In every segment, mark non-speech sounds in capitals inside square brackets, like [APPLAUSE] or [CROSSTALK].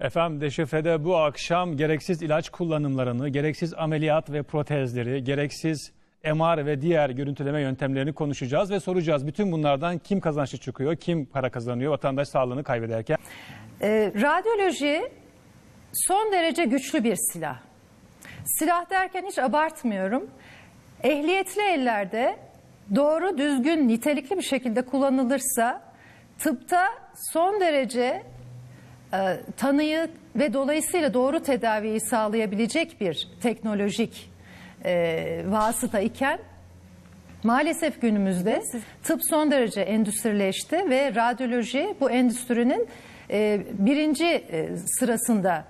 Efendim Deşifre'de bu akşam gereksiz ilaç kullanımlarını, gereksiz ameliyat ve protezleri, gereksiz MR ve diğer görüntüleme yöntemlerini konuşacağız ve soracağız. Bütün bunlardan kim kazançlı çıkıyor, kim para kazanıyor vatandaş sağlığını kaybederken? Ee, radyoloji son derece güçlü bir silah. Silah derken hiç abartmıyorum. Ehliyetli ellerde doğru, düzgün, nitelikli bir şekilde kullanılırsa tıpta son derece e, tanıyı ve dolayısıyla doğru tedaviyi sağlayabilecek bir teknolojik e, vasıta iken Maalesef günümüzde tıp son derece endüstrileşti ve radyoloji bu endüstrinin e, birinci e, sırasında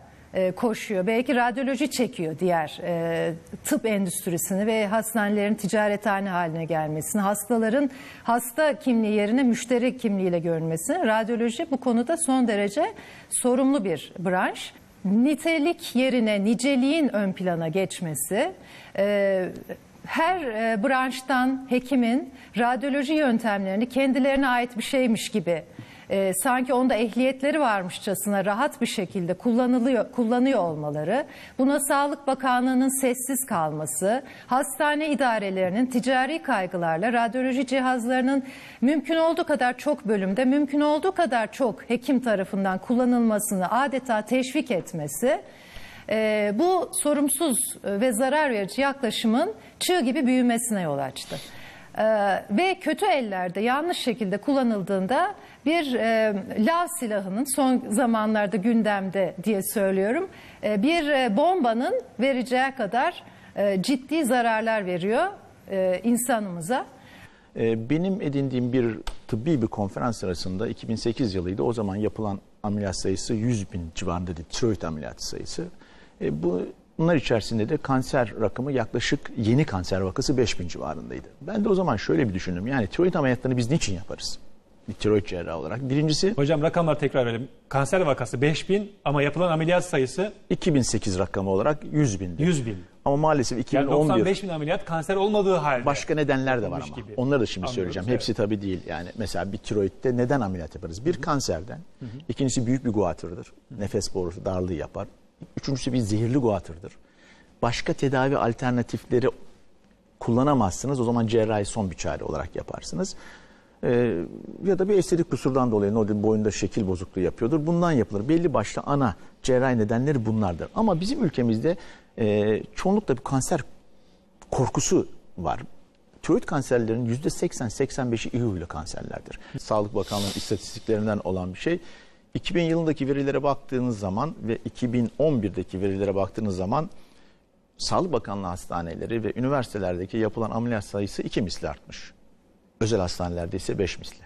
koşuyor. Belki radyoloji çekiyor diğer e, tıp endüstrisini ve hastanelerin ticarethane haline gelmesini, hastaların hasta kimliği yerine müşteri kimliğiyle görünmesini. Radyoloji bu konuda son derece sorumlu bir branş nitelik yerine niceliğin ön plana geçmesi, e, her e, branştan hekimin radyoloji yöntemlerini kendilerine ait bir şeymiş gibi e, sanki onda ehliyetleri varmışçasına rahat bir şekilde kullanılıyor kullanıyor olmaları, buna Sağlık Bakanlığı'nın sessiz kalması, hastane idarelerinin ticari kaygılarla radyoloji cihazlarının mümkün olduğu kadar çok bölümde, mümkün olduğu kadar çok hekim tarafından kullanılmasını adeta teşvik etmesi e, bu sorumsuz ve zarar verici yaklaşımın çığ gibi büyümesine yol açtı. E, ve kötü ellerde yanlış şekilde kullanıldığında bir e, lav silahının son zamanlarda gündemde diye söylüyorum e, bir e, bombanın vereceği kadar e, ciddi zararlar veriyor e, insanımıza. Ee, Benim edindiğim bir tıbbi bir konferans sırasında 2008 yılıydı. O zaman yapılan ameliyat sayısı 100 bin civarındaydı. Tiroid ameliyatı sayısı. E, bu Bunlar içerisinde de kanser rakamı yaklaşık yeni kanser vakası 5 bin civarındaydı. Ben de o zaman şöyle bir düşündüm. Yani tiroid ameliyatlarını biz niçin yaparız? Bir tiroid cerrahı olarak. Birincisi Hocam rakamları tekrar verelim. Kanser vakası 5000 ama yapılan ameliyat sayısı 2008 rakamı olarak 100 bindi. 100 bin. Ama maalesef Yani 2011 95 bin ameliyat kanser olmadığı halde. Başka nedenler de var ama. gibi. Onları da şimdi Anlıyoruz, söyleyeceğim. evet. Hepsi tabii değil. Yani mesela bir tiroidde neden ameliyat yaparız? Bir kanserden. İkincisi büyük bir guatırdır. Nefes borusu darlığı yapar. Üçüncüsü bir zehirli guatırdır. Başka tedavi alternatifleri kullanamazsınız. O zaman cerrahi son bir çare olarak yaparsınız. Ee, ya da bir estetik kusurdan dolayı ne olur boyunda şekil bozukluğu yapıyordur. Bundan yapılır. Belli başlı ana cerrahi nedenleri bunlardır. Ama bizim ülkemizde e, çoğunlukla bir kanser korkusu var. Tiroid kanserlerinin %80-85'i iyi huylu kanserlerdir. Sağlık Bakanlığı'nın istatistiklerinden olan bir şey. 2000 yılındaki verilere baktığınız zaman ve 2011'deki verilere baktığınız zaman Sağlık Bakanlığı hastaneleri ve üniversitelerdeki yapılan ameliyat sayısı iki misli artmış. Özel hastanelerde ise beş misli.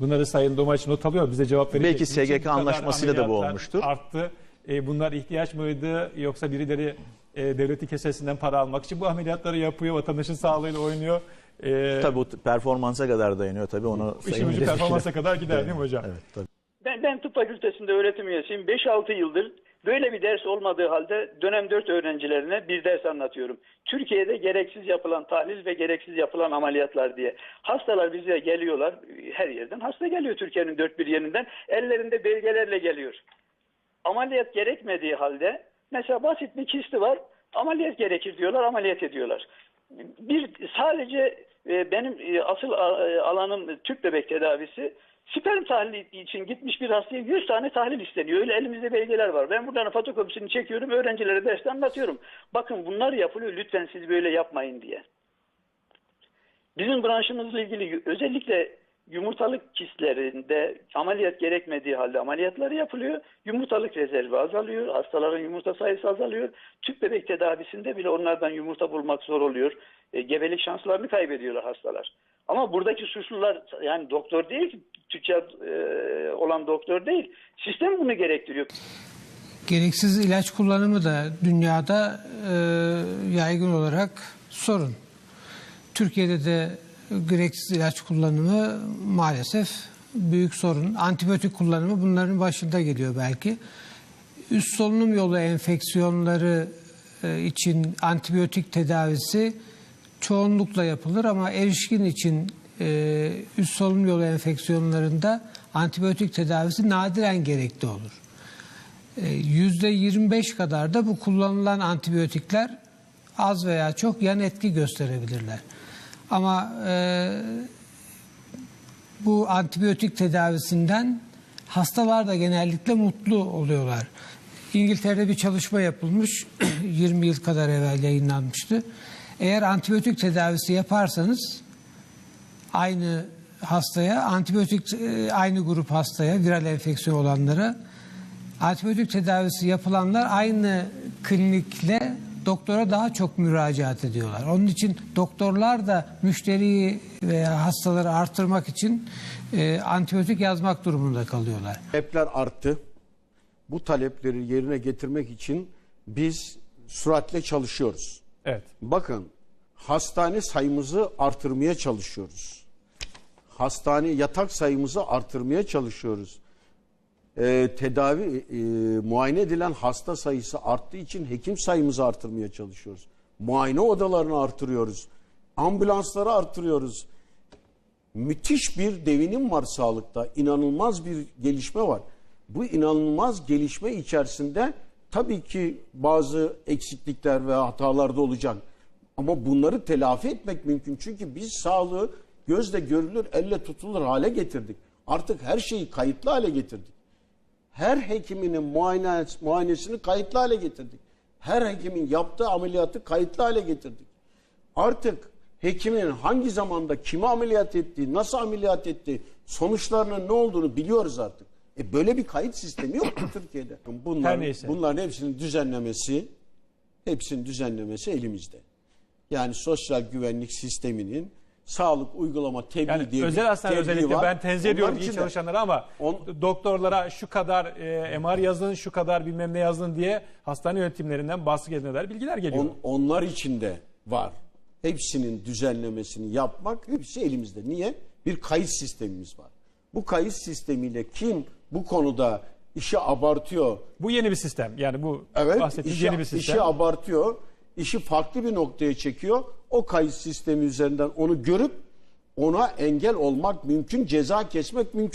Bunları Sayın Domaç not alıyor. Bize cevap verecek. Belki SGK bu anlaşmasıyla da bu olmuştur. Arttı. E, bunlar ihtiyaç mıydı yoksa birileri e, devletin kesesinden para almak için bu ameliyatları yapıyor, vatandaşın sağlığıyla oynuyor. E, Tabii bu performansa kadar dayanıyor tabii onu işin ucu performansa kadar gider değil mi hocam? Evet tabii. Ben, ben tıp fakültesinde öğretim üyesiyim. 5-6 yıldır böyle bir ders olmadığı halde dönem 4 öğrencilerine bir ders anlatıyorum. Türkiye'de gereksiz yapılan tahlil ve gereksiz yapılan ameliyatlar diye. Hastalar bize geliyorlar her yerden. Hasta geliyor Türkiye'nin dört bir yerinden. Ellerinde belgelerle geliyor. Ameliyat gerekmediği halde mesela basit bir kisti var. Ameliyat gerekir diyorlar, ameliyat ediyorlar. Bir sadece e, benim e, asıl a- alanım tüp bebek tedavisi. Sperm tahlili için gitmiş bir hastaya 100 tane tahlil isteniyor. Öyle elimizde belgeler var. Ben buradan fotokopisini çekiyorum, öğrencilere derste anlatıyorum. Bakın bunlar yapılıyor, lütfen siz böyle yapmayın diye. Bizim branşımızla ilgili özellikle yumurtalık kistlerinde ameliyat gerekmediği halde ameliyatları yapılıyor. Yumurtalık rezervi azalıyor. Hastaların yumurta sayısı azalıyor. Tüp bebek tedavisinde bile onlardan yumurta bulmak zor oluyor. E, gebelik şanslarını kaybediyorlar hastalar. Ama buradaki suçlular yani doktor değil ki tüccar e, olan doktor değil. Sistem bunu gerektiriyor. Gereksiz ilaç kullanımı da dünyada e, yaygın olarak sorun. Türkiye'de de gereksiz ilaç kullanımı maalesef büyük sorun. Antibiyotik kullanımı bunların başında geliyor belki. Üst solunum yolu enfeksiyonları e, için antibiyotik tedavisi çoğunlukla yapılır ama erişkin için e, üst solunum yolu enfeksiyonlarında antibiyotik tedavisi nadiren gerekli olur. E, Yüzde 25 kadar da bu kullanılan antibiyotikler az veya çok yan etki gösterebilirler. Ama e, bu antibiyotik tedavisinden hastalar da genellikle mutlu oluyorlar. İngiltere'de bir çalışma yapılmış, [CLEARS THROAT] 20 yıl kadar evvel yayınlanmıştı. Eğer antibiyotik tedavisi yaparsanız aynı hastaya, antibiyotik e, aynı grup hastaya, viral enfeksiyon olanlara antibiyotik tedavisi yapılanlar aynı klinikle doktora daha çok müracaat ediyorlar. Onun için doktorlar da müşteriyi veya hastaları artırmak için e, antibiyotik yazmak durumunda kalıyorlar. Talepler arttı. Bu talepleri yerine getirmek için biz süratle çalışıyoruz. Evet. Bakın hastane sayımızı artırmaya çalışıyoruz. Hastane yatak sayımızı artırmaya çalışıyoruz. Ee, tedavi e, muayene edilen hasta sayısı arttığı için hekim sayımızı artırmaya çalışıyoruz. Muayene odalarını artırıyoruz. Ambulansları artırıyoruz. Müthiş bir devinim var sağlıkta. İnanılmaz bir gelişme var. Bu inanılmaz gelişme içerisinde tabii ki bazı eksiklikler ve hatalar da olacak. Ama bunları telafi etmek mümkün. Çünkü biz sağlığı gözle görülür, elle tutulur hale getirdik. Artık her şeyi kayıtlı hale getirdik. Her hekiminin muayene, muayenesini kayıtlı hale getirdik. Her hekimin yaptığı ameliyatı kayıtlı hale getirdik. Artık hekimin hangi zamanda kimi ameliyat ettiği, nasıl ameliyat ettiği, sonuçlarının ne olduğunu biliyoruz artık. E böyle bir kayıt sistemi yok mu Türkiye'de? [CLEARS THROAT] Bunlar, Her neyse. bunların hepsinin düzenlemesi, hepsinin düzenlemesi elimizde. Yani sosyal güvenlik sisteminin sağlık uygulama tebliğ Yani diye özel hastane özellikle var. ben tenzih ediyorum iyi çalışanlara ama On- doktorlara şu kadar e, MR yazın, şu kadar bilmem ne yazın diye hastane yönetimlerinden baskı edilen bilgiler geliyor. On- onlar için de var. Hepsinin düzenlemesini yapmak hepsi elimizde. Niye? Bir kayıt sistemimiz var. Bu kayıt sistemiyle kim bu konuda işi abartıyor, Bu yeni bir sistem. Yani bu evet bahsettiğimiz işi, yeni bir sistem. işi abartıyor, işi farklı bir noktaya çekiyor. O kayıt sistemi üzerinden onu görüp ona engel olmak mümkün, ceza kesmek mümkün.